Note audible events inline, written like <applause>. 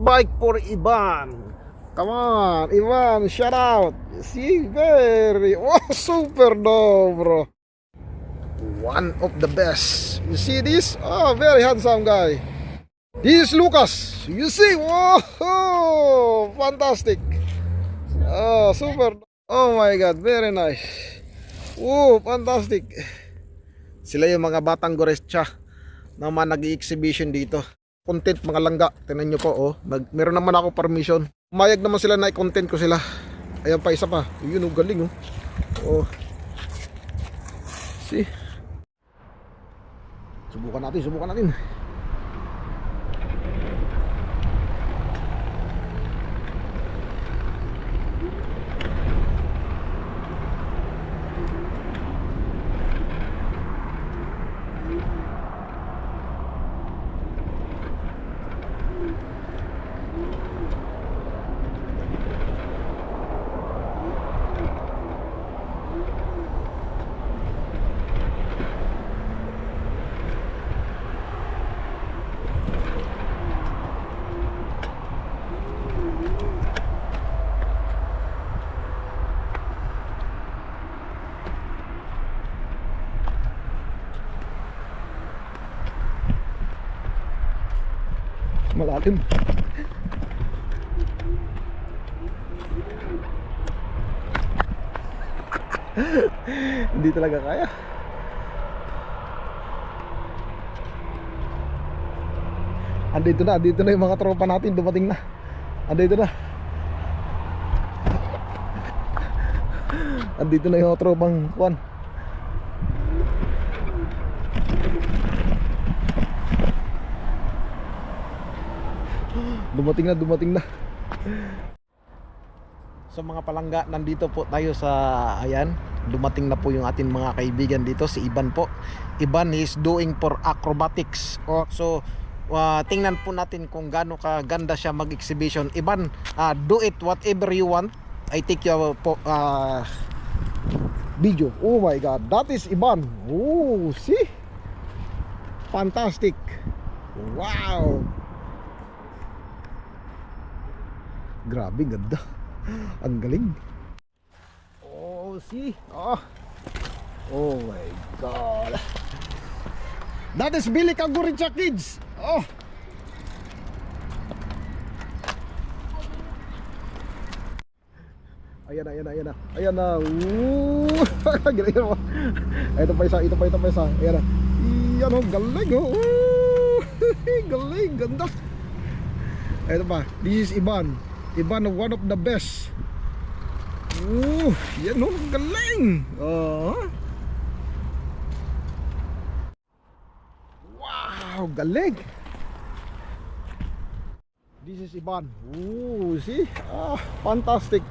Bike for Ivan. Come on, Ivan, shout out. See, very, <laughs> oh, super no, bro. One of the best. You see this? Oh, very handsome guy. This is Lucas. You see? Whoa, <laughs> fantastic. Oh, super. Oh my God, very nice. Oh, fantastic. Sila yung mga batang goresya naman nag-exhibition dito. Content mga langga. Tingnan nyo po, oh. Nag, meron naman ako permission. Umayag naman sila na i-content ko sila. Ayan pa, isa pa. Yun, oh, galing, oh. Oh. See? Subukan natin, subukan natin. Malalim. <laughs> Hindi talaga kaya. Andito na, andito na yung mga tropa natin, dumating na. Andito na. Andito na yung tropang Juan. Dumating na, dumating na. Sa mga palangga, nandito po tayo sa ayan. Dumating na po yung ating mga kaibigan dito, si Iban po. Iban is doing for acrobatics. So uh, tingnan po natin kung gaano kaganda siya mag-exhibition. Iban, uh, do it whatever you want. I take your po, uh, video. Oh my god, that is Iban. Oh, see? Fantastic. Wow. Grabe, ganda. Ang galing. Oh, see? Oh. Oh my God. That is Billy Kaguricha Kids. Oh. Ayan na, ayan na, ayan na. Ayan na. <laughs> Galing mo. Ito pa isa, ito pa, ito pa isa. Ayan na. Iyan oh, galing oh. <laughs> Galing, ganda. Ito pa, this is Iban. Iban, one of the best. Ooh, yan oh, galing. Oh. Wow, galing. This is Iban. Ooh, see? Ah, fantastic.